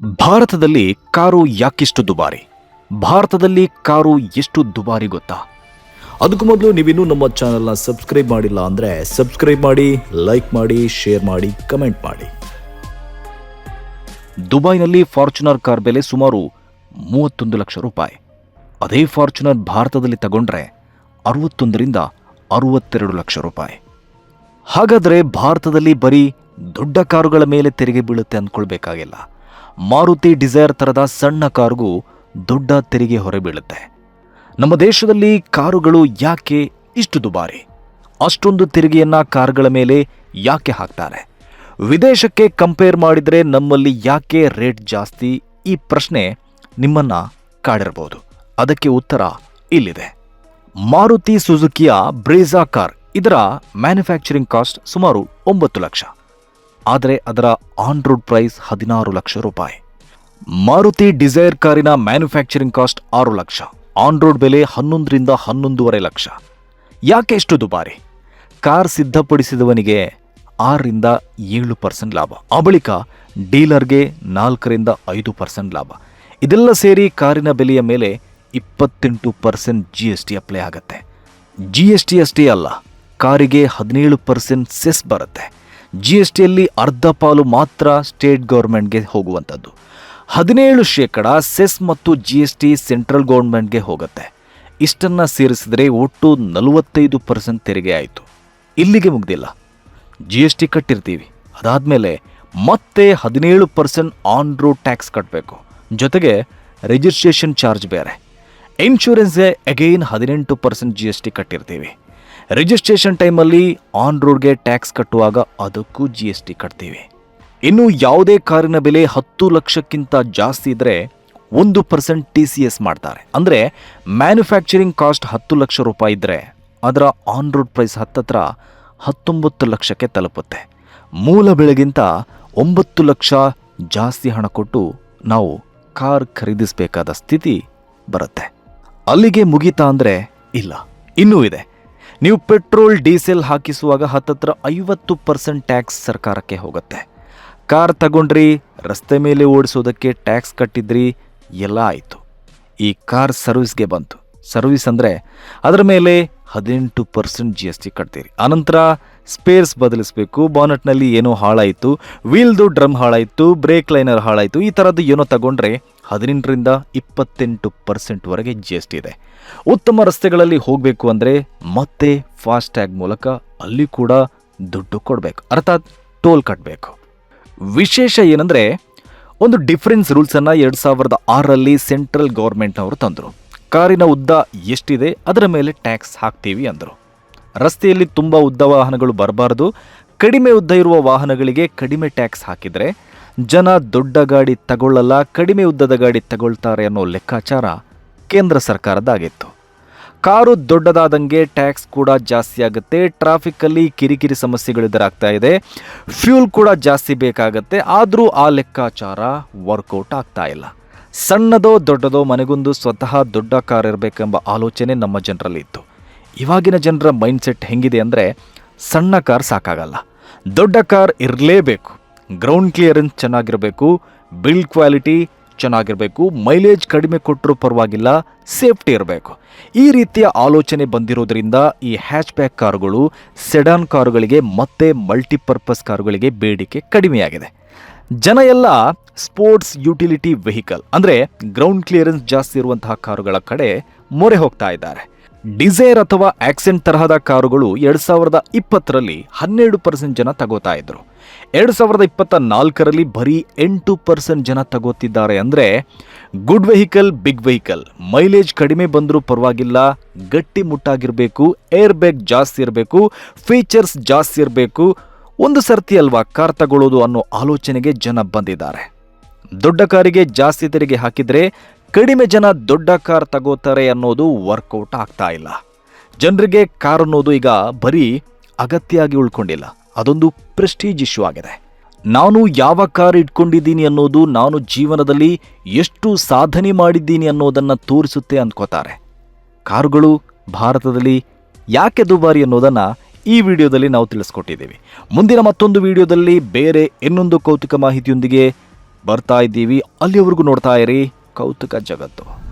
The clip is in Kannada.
ಭಾರತದಲ್ಲಿ ಕಾರು ಯಾಕಿಷ್ಟು ದುಬಾರಿ? ಭಾರತದಲ್ಲಿ ಕಾರು ಎಷ್ಟು ದುಬಾರಿ ಗೊತ್ತಾ? ಅದಕ್ಕೂ ಮೊದಲು ನೀವಿನ್ನೂ ನಮ್ಮ ಚಾನಲ್ನ ಸಬ್ಸ್ಕ್ರೈಬ್ ಮಾಡಿಲ್ಲ ಅಂದರೆ ಸಬ್ಸ್ಕ್ರೈಬ್ ಮಾಡಿ, ಲೈಕ್ ಮಾಡಿ, ಶೇರ್ ಮಾಡಿ, ಕಮೆಂಟ್ ಮಾಡಿ. ದುಬೈನಲ್ಲಿ ಫಾರ್ಚುನರ್ ಕಾರ್ ಬೆಲೆ ಸುಮಾರು ಮೂವತ್ತೊಂದು ಲಕ್ಷ ರೂಪಾಯಿ. ಅದೇ ಫಾರ್ಚುನರ್ ಭಾರತದಲ್ಲಿ ತಗೊಂಡ್ರೆ ಅರವತ್ತೊಂದರಿಂದ ಅರವತ್ತೆರಡು ಲಕ್ಷ ರೂಪಾಯಿ. ಹಾಗಾದರೆ ಭಾರತದಲ್ಲಿ ಬರೀ ದೊಡ್ಡ ಕಾರುಗಳ ಮೇಲೆ ತೆರಿಗೆ ಬೀಳುತ್ತೆ ಅಂದ್ಕೊಳ್ಬೇಕಾಗಿಲ್ಲ. ಮಾರುತಿ ಡಿಸೈರ್ ಥರದ ಸಣ್ಣ ಕಾರ್ಗೂ ದೊಡ್ಡ ತೆರಿಗೆ ಹೊರೆ ಬೀಳುತ್ತೆ ನಮ್ಮ ದೇಶದಲ್ಲಿ ಕಾರುಗಳು ಯಾಕೆ ಇಷ್ಟು ದುಬಾರಿ? ಅಷ್ಟೊಂದು ತೆರಿಗೆಯನ್ನ ಕಾರುಗಳ ಮೇಲೆ ಯಾಕೆ ಹಾಕ್ತಾರೆ? ವಿದೇಶಕ್ಕೆ ಕಂಪೇರ್ ಮಾಡಿದರೆ ನಮ್ಮಲ್ಲಿ ಯಾಕೆ ರೇಟ್ ಜಾಸ್ತಿ? ಈ ಪ್ರಶ್ನೆ ನಿಮ್ಮನ್ನ ಕಾಡಿರಬಹುದು ಅದಕ್ಕೆ ಉತ್ತರ ಇಲ್ಲಿದೆ. ಮಾರುತಿ ಸುಜುಕಿಯ ಬ್ರೇಜಾ ಕಾರ್ ಇದರ ಮ್ಯಾನುಫ್ಯಾಕ್ಚರಿಂಗ್ ಕಾಸ್ಟ್ ಸುಮಾರು ಒಂಬತ್ತು ಲಕ್ಷ. ಆದರೆ ಅದರ ಆನ್ ರೋಡ್ ಪ್ರೈಸ್ ಹದಿನಾರು ಲಕ್ಷ ರೂಪಾಯಿ. ಮಾರುತಿ ಡಿಸೈರ್ ಕಾರಿನ ಮ್ಯಾನುಫ್ಯಾಕ್ಚರಿಂಗ್ ಕಾಸ್ಟ್ ಆರು ಲಕ್ಷ. ಆನ್ ರೋಡ್ ಬೆಲೆ ಹನ್ನೊಂದರಿಂದ ಹನ್ನೊಂದೂವರೆ ಲಕ್ಷ. ಯಾಕೆ ಎಷ್ಟು ದುಬಾರಿ? ಕಾರ್ ಸಿದ್ಧಪಡಿಸಿದವನಿಗೆ ಆರರಿಂದ ಏಳು ಪರ್ಸೆಂಟ್ ಲಾಭ. ಆ ಬಳಿಕ ಡೀಲರ್ಗೆ ನಾಲ್ಕರಿಂದ ಐದು ಪರ್ಸೆಂಟ್ ಲಾಭ. ಇದೆಲ್ಲ ಸೇರಿ ಕಾರಿನ ಬೆಲೆಯ ಮೇಲೆ ಇಪ್ಪತ್ತೆಂಟು percent G S T apply ಆಗುತ್ತೆ. ಜಿ ಎಸ್ ಟಿ ಅಷ್ಟೇ ಅಲ್ಲ, ಕಾರಿಗೆ ಹದಿನೇಳು ಪರ್ಸೆಂಟ್ ಸೆಸ್ ಬರುತ್ತೆ. ಜಿ ಎಸ್ ಟಿಯಲ್ಲಿ ಅರ್ಧ ಪಾಲು ಮಾತ್ರ ಸ್ಟೇಟ್ ಗೌರ್ಮೆಂಟ್ಗೆ ಹೋಗುವಂಥದ್ದು. ಹದಿನೇಳು ಶೇಕಡ ಸೆಸ್ ಮತ್ತು ಜಿ ಎಸ್ ಟಿ ಸೆಂಟ್ರಲ್ ಗೌರ್ಮೆಂಟ್ಗೆ ಹೋಗುತ್ತೆ. ಇಷ್ಟನ್ನು ಸೇರಿಸಿದರೆ ಒಟ್ಟು ನಲವತ್ತೈದು ಪರ್ಸೆಂಟ್ ತೆರಿಗೆ ಆಯಿತು. ಇಲ್ಲಿಗೆ ಮುಗ್ದಿಲ್ಲ. ಜಿ ಎಸ್ ಟಿ ಕಟ್ಟಿರ್ತೀವಿ. ಅದಾದಮೇಲೆ ಮತ್ತೆ ಹದಿನೇಳು ಪರ್ಸೆಂಟ್ ಆನ್ ರೋಡ್ ಟ್ಯಾಕ್ಸ್ ಕಟ್ಟಬೇಕು ಜೊತೆಗೆ ರಿಜಿಸ್ಟ್ರೇಷನ್ ಚಾರ್ಜ್ ಬೇರೆ. ಇನ್ಶೂರೆನ್ಸ್ಗೆ ಅಗೈನ್ ಹದಿನೆಂಟು ಪರ್ಸೆಂಟ್ ಜಿ ಎಸ್ ಟಿ ಕಟ್ಟಿರ್ತೀವಿ. ರಿಜಿಸ್ಟ್ರೇಷನ್ ಟೈಮಲ್ಲಿ ಆನ್ ರೋಡ್ಗೆ ಟ್ಯಾಕ್ಸ್ ಕಟ್ಟುವಾಗ ಅದಕ್ಕೂ ಜಿ ಎಸ್ ಟಿ ಕಟ್ತೀವಿ. ಇನ್ನು ಯಾವುದೇ ಕಾರಿನ ಬೆಲೆ ಹತ್ತು ಲಕ್ಷಕ್ಕಿಂತ ಜಾಸ್ತಿ ಇದ್ದರೆ ಒಂದು ಪರ್ಸೆಂಟ್ ಟಿ ಸಿ ಎಸ್ ಮಾಡ್ತಾರೆ. ಅಂದರೆ ಮ್ಯಾನುಫ್ಯಾಕ್ಚರಿಂಗ್ ಕಾಸ್ಟ್ ಹತ್ತು ಲಕ್ಷ ರೂಪಾಯಿ ಇದ್ದರೆ ಅದರ ಆನ್ ರೋಡ್ ಪ್ರೈಸ್ ಹತ್ತತ್ರ ಹತ್ತೊಂಬತ್ತು ಲಕ್ಷಕ್ಕೆ ತಲುಪುತ್ತೆ. ಮೂಲ ಬೆಳೆಗಿಂತ ಒಂಬತ್ತು ಲಕ್ಷ ಜಾಸ್ತಿ ಹಣ ಕೊಟ್ಟು ನಾವು ಕಾರ್ ಖರೀದಿಸಬೇಕಾದ ಸ್ಥಿತಿ ಬರುತ್ತೆ. ಅಲ್ಲಿಗೆ ಮುಗೀತಾ ಅಂದರೆ ಇಲ್ಲ. ಇನ್ನೂ ಇದೆ. ನೀವು ಪೆಟ್ರೋಲ್, ಡೀಸೆಲ್ ಹಾಕಿಸುವಾಗ ಹತ್ತತ್ರ ಐವತ್ತು ಪರ್ಸೆಂಟ್ ಟ್ಯಾಕ್ಸ್ ಸರ್ಕಾರಕ್ಕೆ ಹೋಗುತ್ತೆ. ಕಾರ್ ತಗೊಂಡ್ರಿ, ರಸ್ತೆ ಮೇಲೆ ಓಡಿಸೋದಕ್ಕೆ ಟ್ಯಾಕ್ಸ್ ಕಟ್ಟಿದ್ರಿ, ಎಲ್ಲ ಆಯಿತು. ಈ ಕಾರ್ ಸರ್ವಿಸ್ಗೆ ಬಂತು. ಸರ್ವಿಸ್ ಅಂದರೆ ಅದರ ಮೇಲೆ ಹದಿನೆಂಟು ಪರ್ಸೆಂಟ್ ಜಿ ಎಸ್ ಟಿ ಕಟ್ತೀರಿ. ಆನಂತರ ಸ್ಪೇರ್ಸ್ ಬದಲಿಸಬೇಕು, ಬಾನೆಟ್ನಲ್ಲಿ ಏನೋ ಹಾಳಾಯಿತು, ವೀಲ್ದು ಡ್ರಮ್ ಹಾಳಾಯಿತು, ಬ್ರೇಕ್ ಲೈನರ್ ಹಾಳಾಯಿತು, ಈ ಥರದ್ದು ಏನೋ ತಗೊಂಡ್ರೆ ಹದಿನೆಂಟರಿಂದ ಇಪ್ಪತ್ತೆಂಟು ಪರ್ಸೆಂಟ್ವರೆಗೆ ಜಿ ಎಸ್ ಟಿ ಇದೆ. ಉತ್ತಮ ರಸ್ತೆಗಳಲ್ಲಿ ಹೋಗಬೇಕು ಅಂದರೆ ಮತ್ತೆ ಫಾಸ್ಟ್ಯಾಗ್ ಮೂಲಕ ಅಲ್ಲಿ ಕೂಡ ದುಡ್ಡು ಕೊಡಬೇಕು. ಅರ್ಥಾತ್ ಟೋಲ್ ಕಟ್ಟಬೇಕು ವಿಶೇಷ ಏನಂದರೆ ಒಂದು ಡಿಫರೆನ್ಸ್ ರೂಲ್ಸನ್ನು ಎರಡು ಸಾವಿರದ ಆರರಲ್ಲಿ ಸೆಂಟ್ರಲ್ ಗೌರ್ಮೆಂಟ್ನವರು ತಂದರು. ಕಾರಿನ ಉದ್ದ ಎಷ್ಟಿದೆ, ಅದರ ಮೇಲೆ ಟ್ಯಾಕ್ಸ್ ಹಾಕ್ತೀವಿ ಅಂದರು. ರಸ್ತೆಯಲ್ಲಿ ತುಂಬ ಉದ್ದ ವಾಹನಗಳು ಬರಬಾರ್ದು. ಕಡಿಮೆ ಉದ್ದ ಇರುವ ವಾಹನಗಳಿಗೆ ಕಡಿಮೆ ಟ್ಯಾಕ್ಸ್ ಹಾಕಿದರೆ ಜನ ದೊಡ್ಡ ಗಾಡಿ ತಗೊಳ್ಳಲ್ಲ, ಕಡಿಮೆ ಉದ್ದದ ಗಾಡಿ ತಗೊಳ್ತಾರೆ ಅನ್ನೋ ಲೆಕ್ಕಾಚಾರ ಕೇಂದ್ರ ಸರ್ಕಾರದಾಗಿತ್ತು ಕಾರು ದೊಡ್ಡದಾದಂಗೆ ಟ್ಯಾಕ್ಸ್ ಕೂಡ ಜಾಸ್ತಿ ಆಗುತ್ತೆ, ಟ್ರಾಫಿಕ್ಕಲ್ಲಿ ಕಿರಿಕಿರಿ ಸಮಸ್ಯೆಗಳು ಎದುರಾಗ್ತಾ ಇದೆ, ಫ್ಯೂಲ್ ಕೂಡ ಜಾಸ್ತಿ ಬೇಕಾಗತ್ತೆ, ಆದರೂ ಆ ಲೆಕ್ಕಾಚಾರ ವರ್ಕೌಟ್ ಆಗ್ತಾ ಇಲ್ಲ. ಸಣ್ಣದೋ ದೊಡ್ಡದೋ ಮನೆಗೊಂದು ಸ್ವತಃ ದೊಡ್ಡ ಕಾರ್ ಇರಬೇಕೆಂಬ ಆಲೋಚನೆ ನಮ್ಮ ಜನರಲ್ಲಿ ಇತ್ತು ಇವಾಗಿನ ಜನರ ಮೈಂಡ್ಸೆಟ್ ಹೆಂಗಿದೆ ಅಂದರೆ ಸಣ್ಣ ಕಾರ್ ಸಾಕಾಗಲ್ಲ. ದೊಡ್ಡ ಕಾರ್ ಇರಲೇಬೇಕು. ಗ್ರೌಂಡ್ ಕ್ಲಿಯರೆನ್ಸ್ ಚೆನ್ನಾಗಿರಬೇಕು ಬಿಲ್ಡ್ ಕ್ವಾಲಿಟಿ ಚೆನ್ನಾಗಿರಬೇಕು ಮೈಲೇಜ್ ಕಡಿಮೆ ಕೊಟ್ಟರೂ ಪರವಾಗಿಲ್ಲ ಸೇಫ್ಟಿ ಇರಬೇಕು. ಈ ರೀತಿಯ ಆಲೋಚನೆ ಬಂದಿರೋದರಿಂದ ಈ ಹ್ಯಾಚ್ ಬ್ಯಾಕ್ ಕಾರುಗಳು ಸೆಡಾನ್ ಕಾರುಗಳಿಗೆ ಮತ್ತೆ ಮಲ್ಟಿಪರ್ಪಸ್ ಕಾರುಗಳಿಗೆ ಬೇಡಿಕೆ ಕಡಿಮೆಯಾಗಿದೆ. ಜನ ಎಲ್ಲ ಸ್ಪೋರ್ಟ್ಸ್ ಯುಟಿಲಿಟಿ ವೆಹಿಕಲ್ ಅಂದರೆ ಗ್ರೌಂಡ್ ಕ್ಲಿಯರೆನ್ಸ್ ಜಾಸ್ತಿ ಇರುವಂತಹ ಕಾರುಗಳ ಕಡೆ ಮೊರೆ ಹೋಗ್ತಾ ಇದ್ದಾರೆ. ಡಿಸೈರ್ ಅಥವಾ ಆಕ್ಸೆಂಟ್ ತರಹದ ಕಾರುಗಳು ಎರಡು ಸಾವಿರದ ಇಪ್ಪತ್ತರಲ್ಲಿ ಹನ್ನೆರಡು ಪರ್ಸೆಂಟ್ ಜನ ತಗೋತಾ ಇದ್ರು. ಎರಡು ಸಾವಿರದ ಇಪ್ಪತ್ತ ನಾಲ್ಕರಲ್ಲಿ ಬರೀ ಎಂಟು ಪರ್ಸೆಂಟ್ ಜನ ತಗೋತಿದ್ದಾರೆ ಅಂದರೆ good vehicle big vehicle mileage ಕಡಿಮೆ ಬಂದರೂ ಪರವಾಗಿಲ್ಲ, ಗಟ್ಟಿ ಮುಟ್ಟಾಗಿರಬೇಕು ಏರ್ ಬ್ಯಾಗ್ ಜಾಸ್ತಿ ಇರಬೇಕು ಫೀಚರ್ಸ್ ಜಾಸ್ತಿ ಇರಬೇಕು, ಒಂದು ಸರ್ತಿ ಅಲ್ವಾ ಕಾರ್ ತಗೊಳ್ಳೋದು ಅನ್ನೋ ಆಲೋಚನೆಗೆ ಜನ ಬಂದಿದ್ದಾರೆ. ದೊಡ್ಡ ಕಾರಿಗೆ ಜಾಸ್ತಿ ತೆರಿಗೆ ಹಾಕಿದ್ರೆ ಕಡಿಮೆ ಜನ ದೊಡ್ಡ ಕಾರ್ ತಗೋತಾರೆ ಅನ್ನೋದು ವರ್ಕೌಟ್ ಆಗ್ತಾ ಇಲ್ಲ. ಜನರಿಗೆ ಕಾರ್ ಅನ್ನೋದು ಈಗ ಬರೀ ಅಗತ್ಯಾಗಿ ಉಳ್ಕೊಂಡಿಲ್ಲ. ಅದೊಂದು ಪ್ರೆಸ್ಟೀಜ್ ಇಶ್ಯೂ ಆಗಿದೆ. ನಾನು ಯಾವ ಕಾರ್ ಇಟ್ಕೊಂಡಿದ್ದೀನಿ ಅನ್ನೋದು ನಾನು ಜೀವನದಲ್ಲಿ ಎಷ್ಟು ಸಾಧನೆ ಮಾಡಿದ್ದೀನಿ ಅನ್ನೋದನ್ನು ತೋರಿಸುತ್ತೆ ಅಂದ್ಕೋತಾರೆ. ಕಾರುಗಳು ಭಾರತದಲ್ಲಿ ಯಾಕೆ ದುಬಾರಿ ಅನ್ನೋದನ್ನು ಈ ವಿಡಿಯೋದಲ್ಲಿ ನಾವು ತಿಳಿಸ್ಕೊಟ್ಟಿದ್ದೀವಿ. ಮುಂದಿನ ಮತ್ತೊಂದು ವಿಡಿಯೋದಲ್ಲಿ ಬೇರೆ ಇನ್ನೊಂದು ಕೌತುಕ ಮಾಹಿತಿಯೊಂದಿಗೆ ಬರ್ತಾ ಇದ್ದೀವಿ. ಅಲ್ಲಿವರೆಗೂ ನೋಡ್ತಾ ಇರಿ. 買うとかじゃがと。